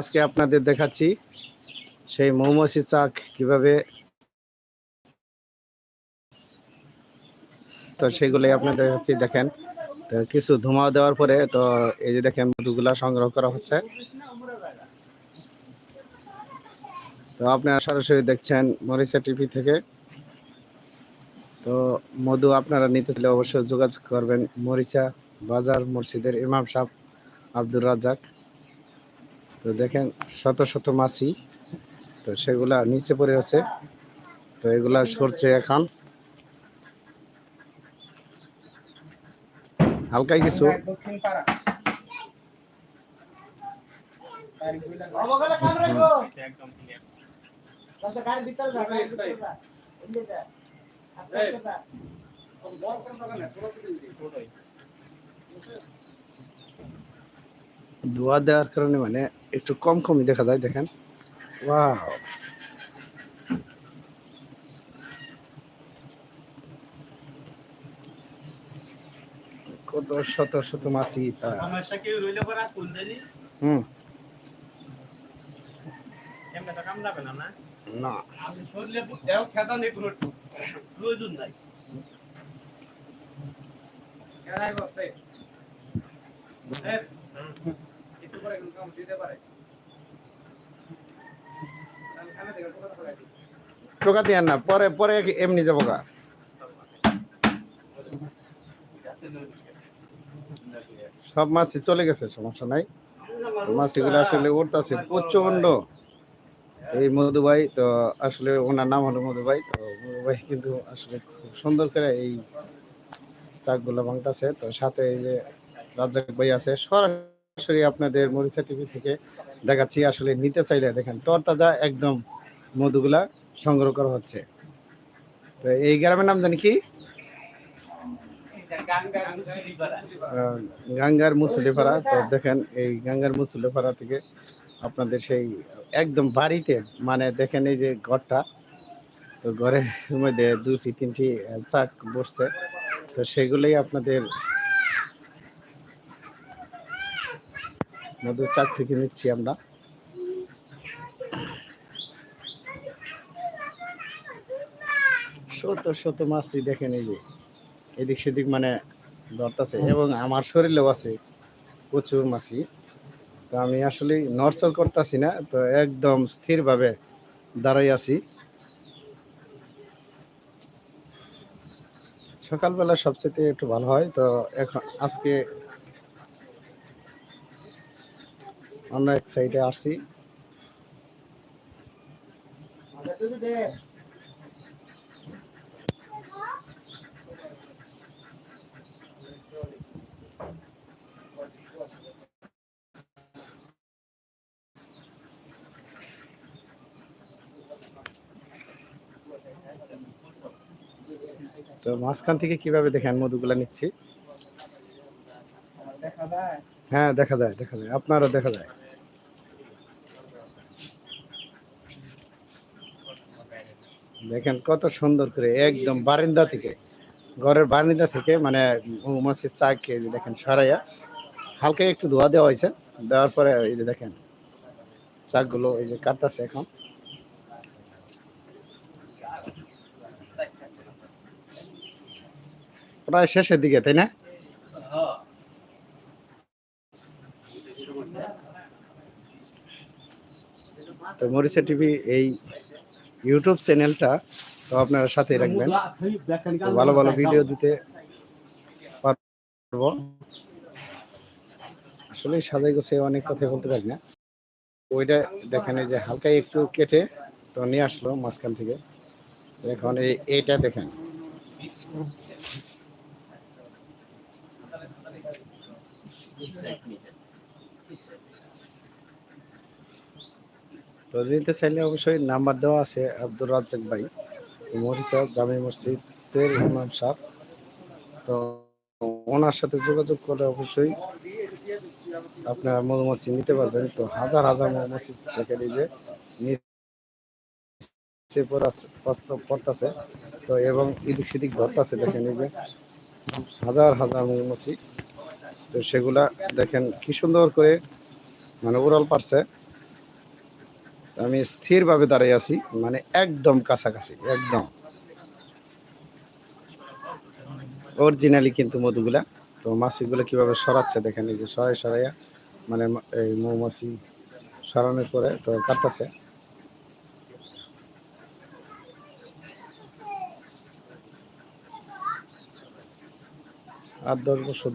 আজকে আপনাদের দেখাচ্ছি সেই মৌমাছি চাক কীভাবে তো সেগুলোই আপনাদের দেখাচ্ছি, দেখেন। তো কিছু ধোঁয়া দেওয়ার পরে তো এই যে দেখেন মধুগুলা সংগ্রহ করা হচ্ছে। তো আপনারা সরাসরি দেখছেন মরিচা টিভি থেকে। তো মধু আপনারা নিতে চাইলে অবশ্যই যোগাযোগ করবেন মরিচা বাজার মসজিদের ইমাম সাহেব আব্দুর রাজ্জাক। তো দেখেন শত শত মাছি, তো সেগুলা নিচে পড়ে আছে, তো এগুলা সরছে এখন। হালকাই কিছু। ধোয়া দেওয়ার কারণে মানে একটু কম কমই দেখা যায় দেখেন। ওয়াও। কত শত শত মাছি নি। প্রয়োজন নাই করে কাম না, পরে পরে এমনি যাব গা। সব মাছি চলে গেছে, সমস্যা নাই। মাছিগুলো আসলে উঠতেছে প্রচণ্ড এই মধুবাই তো আসলে ওনার নাম হলো মধুবাই তো মধুবাই কিন্তু আসলে খুব সুন্দর করে এই চাকগুলো ভাঙতেছে। তো সাথে এই যে রাজ্জাক ভাই আছে, সরাসরি আপনাদের মরিচা টিভি থেকে দেখাচ্ছি। আসলে নিতে চাইলে দেখেন, তরতাজা একদম মধুগুলা সংগ্রহ করা হচ্ছে। তো এই গ্রামের নাম জানি কি? গাঙ্গার মুসলিপাড়া। তো দেখেন, এই গাঙ্গার মুসলিপাড়া থেকে আপনাদের সেই একদম বাড়িতে মানে দেখেন এই যে ঘরটা, তো ঘরের মধ্যে দুটি তিনটি চাক বসছে। তো সেগুলোই আপনাদের মধুর চাক থেকে নিচ্ছি আমরা। শত শত মাছই দেখেন এই যে এদিক সেদিক মানে ধরতেছে এবং আমার শরীরেও আছে প্রচুর মাছি। তো আমি আসলে নরসর করতেছি না তো একদম স্থিরভাবে দাঁড়াই আছি। সকালবেলা সবচেয়ে একটু ভালো হয় তো এখন আজকে আমরা এক সাইডে আসছি। তো মাঝখান থেকে কীভাবে দেখেন মধুগুলা নিচ্ছি? হ্যাঁ দেখা যায় দেখা যায়। আপনারও দেখা যায়। দেখেন কত সুন্দর করে, একদম বারিন্দা থেকে, ঘরের বারিন্দা থেকে মানে মৌমাছির চাক এই যে দেখেন সরাইয়া। হালকা একটু ধোয়া দেওয়া হয়েছে, দেওয়ার পরে এই যে দেখেন, চাকগুলো এই যে কাটতেছে এখন। প্রায় শেষের দিকে, তাই না? তো মরিচা টিভি এই ইউটিউব চ্যানেলটা তো আপনারা সাথে রাখবেন। ভালো ভালো ভিডিও দিতে পারব। আসলে সাজাই গোছে অনেক কথা বলতে পারি না। ওইটা দেখেন এই যে হালকা একটু কেটে তো নিয়ে আসলো মাঝখান থেকে। এখন এই এইটা দেখেন। তো নিতে চাইলে অবশ্যই নাম্বার দেওয়া আছে আব্দুর রাজ্জাক ভাই, মরিচা জামি মসজিদের ইমাম সাহেব। তো ওনার সাথে যোগাযোগ করে অবশ্যই আপনারা মধুমাছি নিতে পারবেন। তো হাজার হাজার মধুমাছি দেখে যে নিচে পড়াচ্ছে- পড়তে- তো এবং এদিক সিদিক ধরতাছে দেখেন এই যে হাজার হাজার মৌমাছি তো সেগুলা দেখেন কি সুন্দর করে মানে উড়াল পারছে। আমি স্থিরভাবে দাঁড়িয়ে আছি মানে একদম কাছাকাছি, একদম। অরিজিনালি কিন্তু মধুগুলা, তো মাছিগুলো কীভাবে সরাচ্ছে দেখেন, এই যে সরাই সরাইয়া মানে এই মৌমাছি সরানোর পরে তো কাটতেছে। আট, দশ বছর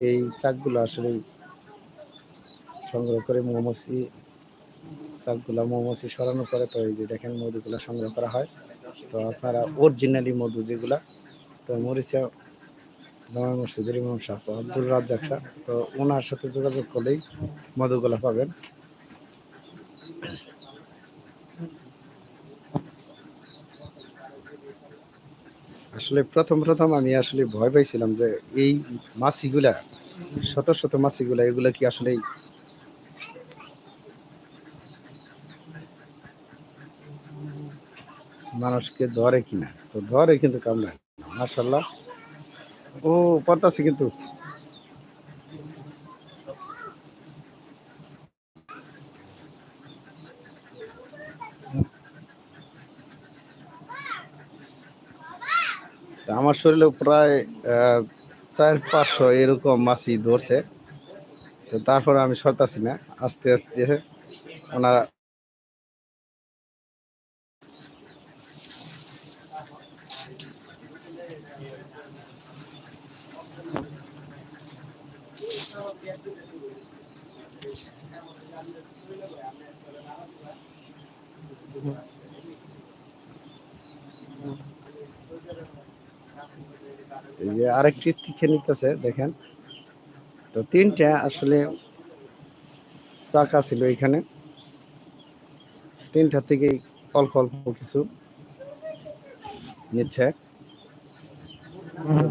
এই চাকগুলো আসলে সংগ্রহ করে মৌমাছি চাকগুলা মৌমাছি সরানোর পরে তো এই যে দেখেন মধুগুলা সংগ্রহ করা হয়। তো আপনারা অরিজিনালি মধু যেগুলা, তো মরিচা, জামা মসজিদের ইমাম সাহ আব্দুল রাজ্জাক সাহ তো ওনার সাথে যোগাযোগ করলেই মধুগুলা পাবেন। আসলে প্রথম প্রথম আমি আসলে ভয় পাইছিলাম যে এই মাছিগুলা, শত শত মাছিগুলা, এগুলা কি আসলে মানুষকে ধরে কিনা? তো ধরে কিন্তু কামড়ায় মার্শাল্লাহ ও পড়তাছে কিন্তু। আমার শরীরে প্রায় চার পাঁচশো এরকম মাছি ধরছে। তো তারপরে আমি সরতাছি না, আস্তে আস্তে ওনারা এই যে আরেকটি তীখে নিতেছে, দেখেন। তো তিনটা আসলে চাকা ছিল এখানে। তিনটা থেকেই অল্প অল্প কিছু নিচ্ছে।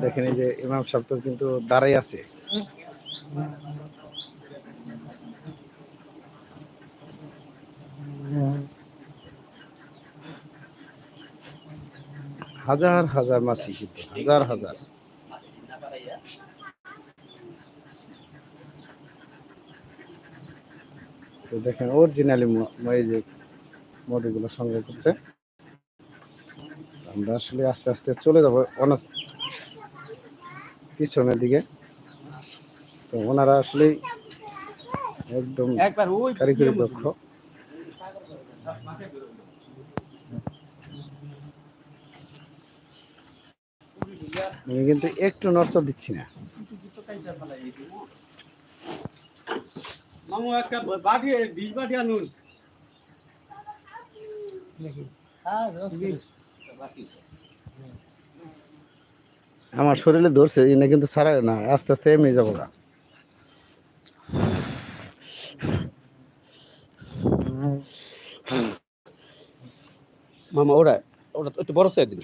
দেখেন এই যে ইমাম সাহেব তো কিন্তু দাঁড়াই আছে। হাজার হাজার মাছি কিন্তু, হাজার হাজার। তো দেখেন অরিজিনালি এই যে মধুগুলো সংগ্রহ করছে। আমরা আসলে আস্তে আস্তে চলে যাব অনাস পিছনের দিকে। তো ওনারা আসলে একদম কারিগরি দক্ষ। আমি কিন্তু একটু নজর দিচ্ছি না। মামু একটা বাটি বিশ বাটি আনুন। আমার শরীরে ধরছে এনে কিন্তু ছাড়ায় না আস্তে আস্তে এমনি যাব না। মামা ওরা ওটা একটু বড় চাই দিন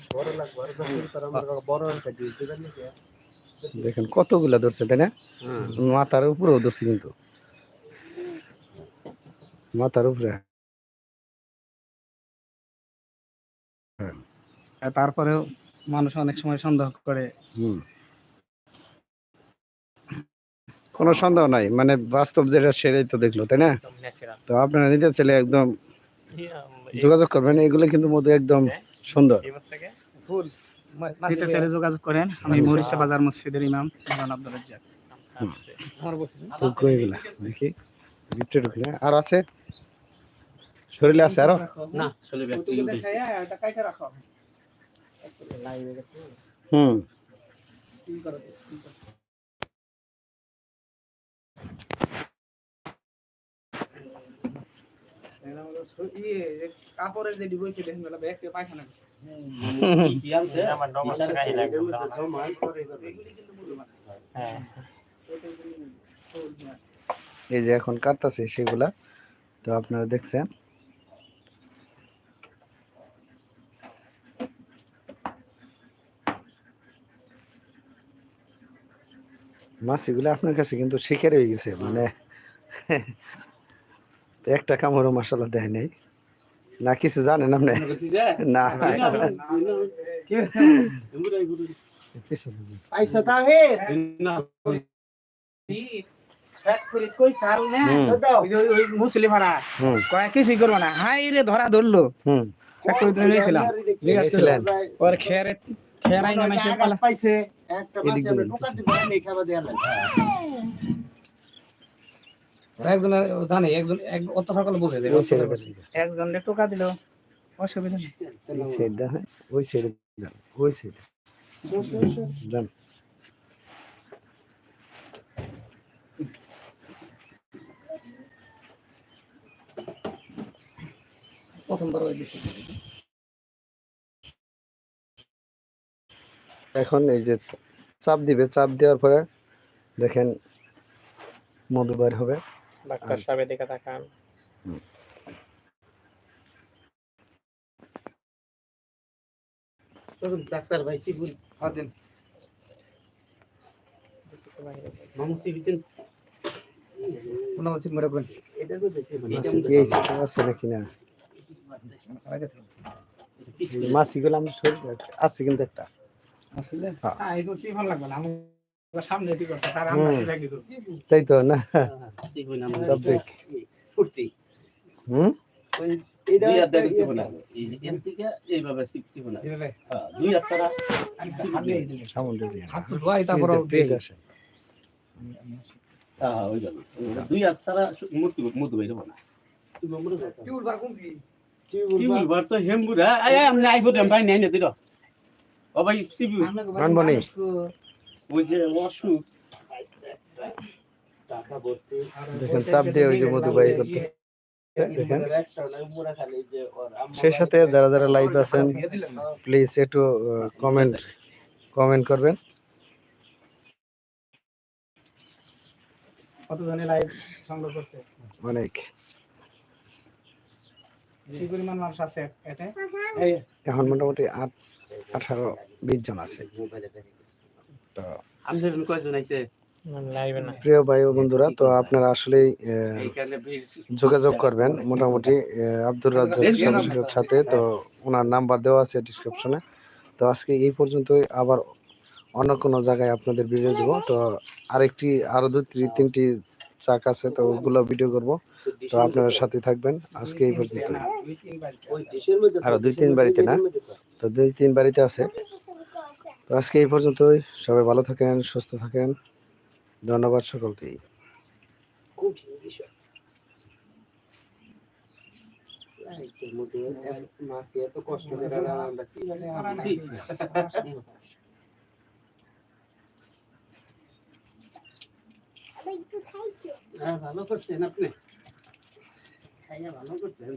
দেখেন কতগুলা ধরছে তাই না? হ্যাঁ। মাথার উপরেও ধরছে কিন্তু। মাথার উপরে। তারপরেও মানুষ অনেক সময় সন্দেহ করে। হুম। কোনো সন্দেহ নাই মানে বাস্তব যেটা সেটাই তো দেখল তাই না? তো আপনারা নিতে ছেলে একদম যোগাযোগ করবেন এগুলো কিন্তু মধু একদম সুন্দর। নিতে চাইলে যোগাযোগ করেন। আমি মরিচা বাজার মসজিদের ইমাম মৌলানা আব্দুল রাজ্জাক। দেখি। ভিতরে ঢুকি না। আর আছে? শরীরে আছে আরও? না হুম। এই যে এখন কাটতেছে সেগুলা। তো আপনারা দেখছেন। মাছিগুলো আপনার কাছে কিন্তু শিকার হয়ে গেছে মানে একটা কামড়ও মশলা দেয় নাই। না কিছু জানেন আপনি? না। কিছুই করব না। হাই রে ধরা ধরলো? ওর পাইছে একটা মাছ এদিক আমরা দিয়ে টোকা দিব না নেই খাবার দেয়া লাগে একজন জানে একজন। একজন রে টোকা দিল অসুবিধা নেই। এই সাইডটা হ্যাঁ ওই সাইডে যান ওই সাইডে যান। প্রথমবার ওই এখন এই যে চাপ দিবে চাপ দেওয়ার পরে দেখেন মধু বের হবে। ডাক্তার সাহেব দিকে তাকান। ডাক্তার ভাই সিবুল হদিন মামু কোনো করেন এটা তো বেশি আছে নাকি না? মাছিগুলো আমরা শরীর আছে কিন্তু একটা। আসলে? হ্যাঁ। এই তো সিফল লাগবে না। আমি তাই তো না? সিবুল নাম সব দেখ ফুর্তি হুম দুই দিলে হ্যাঁ, আসে হ্যাঁ মূর্তি মূর্তি বাইরে তো আয় আমি আইবো দেম ভাই নাই না দিল। ও ভাই সিবি মানবো নি? ওই যে অসুখ দেখেন চাপ দিয়ে ওই যে মধু বাই করতেছে। দেখেন। একটা না মুড়া খালি যে ওর আম্মা সেই সাথে যারা যারা লাইভ আছেন প্লিজ একটু কমেন্ট কমেন্ট করবেন। কতজনে লাইভ সংগ্রহ করছে? অনেক। কি পরিমাণ মানুষ আছে এখন মোটামুটি আট আঠারো বিশ জন আছে। তো প্রিয় ভাই ও বন্ধুরা তো আপনারা আসলেই যোগাযোগ করবেন। মোটামুটি আব্দুর রাজ্জাক সদস্যের সাথে তো ওনার নাম্বার দেওয়া আছে ডিসক্রিপশনে তো আজকে এই পর্যন্তই আবার অন্য কোনো জায়গায় আপনাদের ভিডিও দেবো। তো আরেকটি আরও দু তিন- তিনটি চাক আছে তো ওগুলো ভিডিও করব। তো আপনারা সাথে থাকবেন। আজকে এই পর্যন্ত আরও দুই তিন বাড়িতে না? তো দুই তিন বাড়িতে আছে। তো আজকে এই পর্যন্তই। সবাই ভালো থাকেন, সুস্থ থাকেন। ধন্যবাদ সকলকেই। মাছ এত কষ্ট ভালো করছেন আপনি। ভালো করছেন।